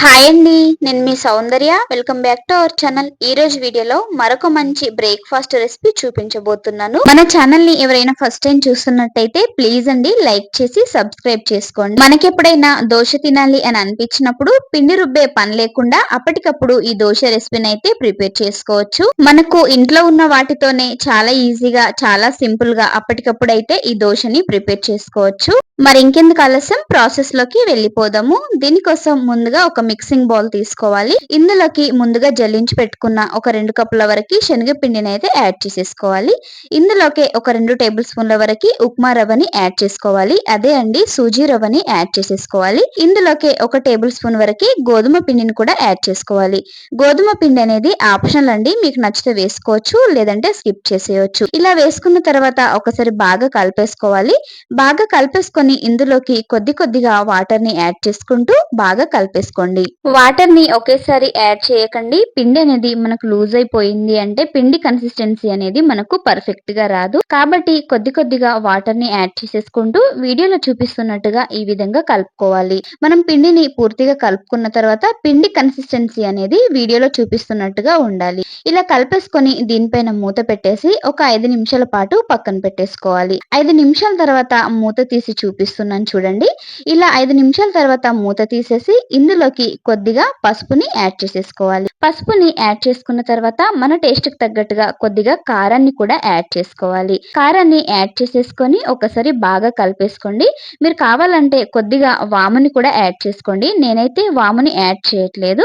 Hi అండి నేను మీ Soundarya. Welcome back to our channel ఈ రోజు వీడియోలో మరొక మంచి బ్రేక్ఫాస్ట్ రెసిపీ చూపించబోతున్నాను. మన ఛానల్ని ఎవరైనా ఫస్ట్ టైం చూస్తున్నట్టయితే ప్లీజ్ అండి లైక్ చేసి సబ్స్క్రైబ్ చేసుకోండి. మనకి ఎప్పుడైనా దోశ తినాలి అని అనిపించినప్పుడు పిండి రుబ్బే పని లేకుండా అప్పటికప్పుడు ఈ దోశ రెసిపీని అయితే ప్రిపేర్ చేసుకోవచ్చు. మనకు ఇంట్లో ఉన్న వాటితోనే చాలా ఈజీగా చాలా సింపుల్గా అప్పటికప్పుడు అయితే ఈ దోశని ప్రిపేర్ చేసుకోవచ్చు. మరి ఇంకెందుకు ఆలస్యం? ప్రాసెస్లోకి వెళ్ళిపోదాము. దీనికోసం ముందుగా ఒక మిక్సింగ్ బౌల్ తీసుకోవాలి. ఇందులోకి ముందుగా జల్లించి పెట్టుకున్న ఒక రెండు కప్పుల వరకు శనగపిండిని అయితే యాడ్ చేసేసుకోవాలి. ఇందులోకి ఒక రెండు టేబుల్ స్పూన్ల వరకు ఉప్మా రవ్వని యాడ్ చేసుకోవాలి. అదే అండి సూజీ రవ్వని యాడ్ చేసేసుకోవాలి. ఇందులోకి ఒక టేబుల్ స్పూన్ వరకు గోధుమ పిండిని కూడా యాడ్ చేసుకోవాలి. గోధుమ పిండి అనేది ఆప్షనల్ అండి. మీకు నచ్చితే వేసుకోవచ్చు లేదంటే స్కిప్ చేసేయచ్చు. ఇలా వేసుకున్న తర్వాత ఒకసారి బాగా కలిపేసుకోవాలి. బాగా కలిపేసుకొని ఇందులోకి కొద్ది కొద్దిగా వాటర్ని యాడ్ చేసుకుంటూ బాగా కలిపేసుకోండి. వాటర్ని ఒకేసారి యాడ్ చేయకండి. పిండి అనేది మనకు లూజ్ అయిపోయింది అంటే పిండి కన్సిస్టెన్సీ అనేది మనకు పర్ఫెక్ట్గా రాదు. కాబట్టి కొద్ది కొద్దిగా వాటర్ని యాడ్ చేసేసుకుంటూ వీడియోలో చూపిస్తున్నట్టుగా ఈ విధంగా కలుపుకోవాలి. మనం పిండిని పూర్తిగా కలుపుకున్న తర్వాత పిండి కన్సిస్టెన్సీ అనేది వీడియోలో చూపిస్తున్నట్టుగా ఉండాలి. ఇలా కలిపేసుకొని దీనిపైన మూత పెట్టేసి ఒక ఐదు నిమిషాల పాటు పక్కన పెట్టేసుకోవాలి. ఐదు నిమిషాల తర్వాత మూత తీసి చూపిస్తున్నాను చూడండి. ఇలా ఐదు నిమిషాల తర్వాత మూత తీసేసి ఇందులోకి కొద్దిగా పసుపుని యాడ్ చేసేసుకోవాలి. పసుపుని యాడ్ చేసుకున్న తర్వాత మన టేస్ట్కి తగ్గట్టుగా కొద్దిగా కారాన్ని కూడా యాడ్ చేసుకోవాలి. కారాన్ని యాడ్ చేసేసుకొని ఒకసారి బాగా కలిపేసుకోండి. మీరు కావాలంటే కొద్దిగా వాముని కూడా యాడ్ చేసుకోండి. నేనైతే వాముని యాడ్ చేయట్లేదు.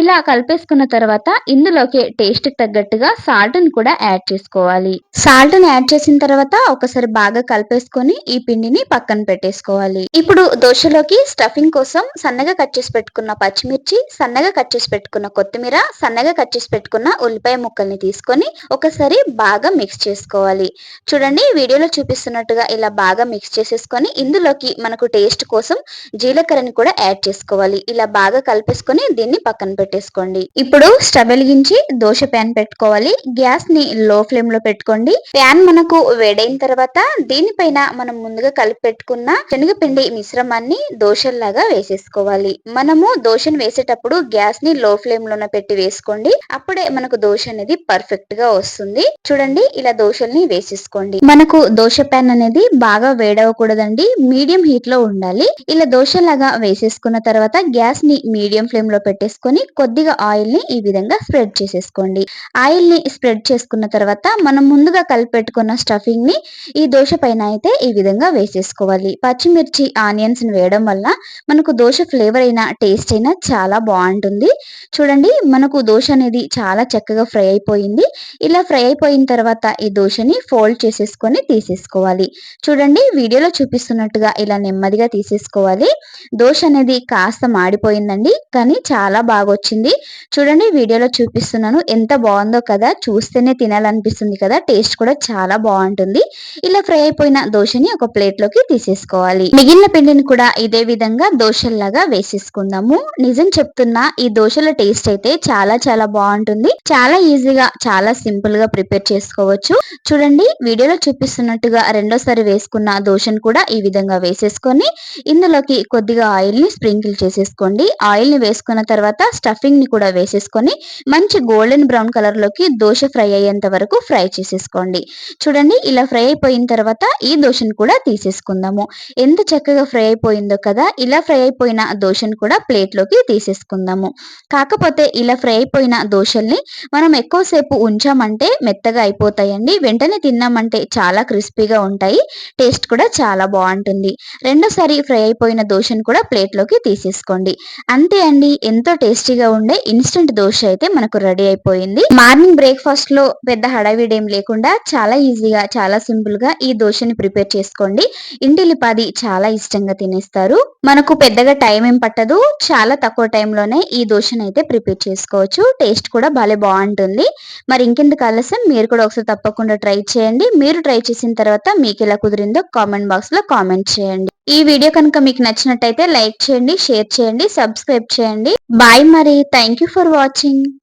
ఇలా కలిపేసుకున్న తర్వాత ఇందులోకి టేస్ట్కి తగ్గట్టుగా సాల్ట్ని కూడా యాడ్ చేసుకోవాలి. సాల్ట్ని యాడ్ చేసిన తర్వాత ఒకసారి బాగా కలిపేసుకొని ఈ పిండిని పక్కన పెట్టేసుకోవాలి. ఇప్పుడు దోశలోకి స్టఫింగ్ కోసం సన్నగా కట్ చేసి పెట్టుకున్న పచ్చిమిర్చి సన్నగా కట్ చేసి పెట్టుకున్న కొత్తిమీర సన్నగా కట్ చేసి పెట్టుకున్న ఉల్లిపాయ ముక్కల్ని తీసుకొని ఒకసారి బాగా మిక్స్ చేసుకోవాలి. చూడండి వీడియోలో చూపిస్తున్నట్టుగా ఇలా బాగా మిక్స్ చేసేసుకొని ఇందులోకి మనకు టేస్ట్ కోసం జీలకర్రని కూడా యాడ్ చేసుకోవాలి. ఇలా బాగా కలిపేసుకొని దీన్ని పక్కన పెట్టేసుకోండి. ఇప్పుడు స్టవ్ వెలిగించి దోశ ప్యాన్ పెట్టుకోవాలి. గ్యాస్ని లో ఫ్లేమ్లో పెట్టుకోండి. ప్యాన్ మనకు వేడైన తర్వాత దీనిపైన మనం ముందుగా కలిపి పెట్టుకున్న శనగపిండి మిశ్రమాన్ని దోశల్లాగా వేసేసుకోవాలి. మనము దోశను వేసేటప్పుడు గ్యాస్ని లో ఫ్లేమ్ లోన పెట్టి వేసుకోండి. అప్పుడే మనకు దోశ అనేది పర్ఫెక్ట్గా వస్తుంది. చూడండి ఇలా దోశల్ని వేసేసుకోండి. మనకు దోశ ప్యాన్ అనేది బాగా వేడవకూడదండి. మీడియం హీట్లో ఉండాలి. ఇలా దోశలాగా వేసేసుకున్న తర్వాత గ్యాస్ని మీడియం ఫ్లేమ్లో పెట్టేసుకొని కొద్దిగా ఆయిల్ని ఈ విధంగా స్ప్రెడ్ చేసేసుకోండి. ఆయిల్ని స్ప్రెడ్ చేసుకున్న తర్వాత మనం ముందుగా కలిపి పెట్టుకున్న స్టఫింగ్ని ఈ దోశ పైన అయితే ఈ విధంగా వేసేసుకోవాలి. పచ్చిమిర్చి ఆనియన్స్ వేయడం వల్ల మనకు దోశ ఫ్లేవర్ అయినా టేస్ట్ చాలా బాగుంటుంది. చూడండి మనకు దోశ అనేది చాలా చక్కగా ఫ్రై అయిపోయింది. ఇలా ఫ్రై అయిపోయిన తర్వాత ఈ దోశని ఫోల్డ్ చేసేసుకొని తీసేసుకోవాలి. చూడండి వీడియోలో చూపిస్తున్నట్టుగా ఇలా నెమ్మదిగా తీసేసుకోవాలి. దోశ అనేది కాస్త మాడిపోయిందండి కానీ చాలా బాగా వచ్చింది చూడండి వీడియోలో చూపిస్తున్నాను ఎంత బాగుందో కదా. చూస్తేనే తినాలనిపిస్తుంది కదా. టేస్ట్ కూడా చాలా బాగుంటుంది. ఇలా ఫ్రై అయిపోయిన దోశని ఒక ప్లేట్లోకి తీసేసుకోవాలి. మిగిలిన పిండిని కూడా ఇదే విధంగా దోశల్లాగా వేసేసుకుందాము. నిజం చెప్తున్నా ఈ దోశల టేస్ట్ అయితే చాలా చాలా బాగుంటుంది. చాలా ఈజీగా చాలా సింపుల్గా ప్రిపేర్ చేసుకోవచ్చు. చూడండి వీడియోలో చూపిస్తున్నట్టుగా రెండోసారి వేసుకున్న దోశను కూడా ఈ విధంగా వేసేసుకొని ఇందులోకి కొద్దిగా ఆయిల్ని స్ప్రింకిల్ చేసేసుకోండి. ఆయిల్ని వేసుకున్న తర్వాత స్టఫింగ్ని కూడా వేసేసుకొని మంచి గోల్డెన్ బ్రౌన్ కలర్లోకి దోశ ఫ్రై అయ్యేంత వరకు ఫ్రై చేసేసుకోండి. చూడండి ఇలా ఫ్రై అయిపోయిన తర్వాత ఈ దోశను కూడా తీసేసుకుందాము. ఎంత చక్కగా ఫ్రై అయిపోయిందో కదా ఇలా ఫ్రై అయిపోయిన దోశను కూడా ప్లేట్ ప్లేట్లోకి తీసేసుకుందాము. కాకపోతే ఇలా ఫ్రై అయిపోయిన దోశల్ని మనం ఎక్కువసేపు ఉంచామంటే మెత్తగా అయిపోతాయండి. వెంటనే తిన్నామంటే చాలా క్రిస్పీగా ఉంటాయి. టేస్ట్ కూడా చాలా బాగుంటుంది. రెండోసారి ఫ్రై అయిపోయిన దోశను కూడా ప్లేట్లోకి తీసేసుకోండి. అంతే అండి. ఎంతో టేస్టీగా ఉండే ఇన్స్టెంట్ దోశ అయితే మనకు రెడీ అయిపోయింది. మార్నింగ్ బ్రేక్ఫాస్ట్లో పెద్ద హడావిడేం లేకుండా చాలా ఈజీగా చాలా సింపుల్గా ఈ దోశని ప్రిపేర్ చేసుకోండి. ఇంటిలి చాలా ఇష్టంగా తినేస్తారు. మనకు పెద్దగా టైం ఏం పట్టదు. చాలా తక్కువ టైంలోనే ఈ దోశను అయితే ప్రిపేర్ చేసుకోవచ్చు. టేస్ట్ కూడా భలే బాగుంటుంది. మరి ఇంకెందుకు ఆలస్యం? మీరు కూడా ఒకసారి తప్పకుండా ట్రై చేయండి. మీరు ట్రై చేసిన తర్వాత మీకు ఎలా కుదిరిందో కామెంట్ బాక్స్లో కామెంట్ చేయండి. ఈ వీడియో కనుక మీకు నచ్చినట్టయితే లైక్ చేయండి షేర్ చేయండి సబ్స్క్రైబ్ చేయండి. బాయ్ మరి. Thank for watching.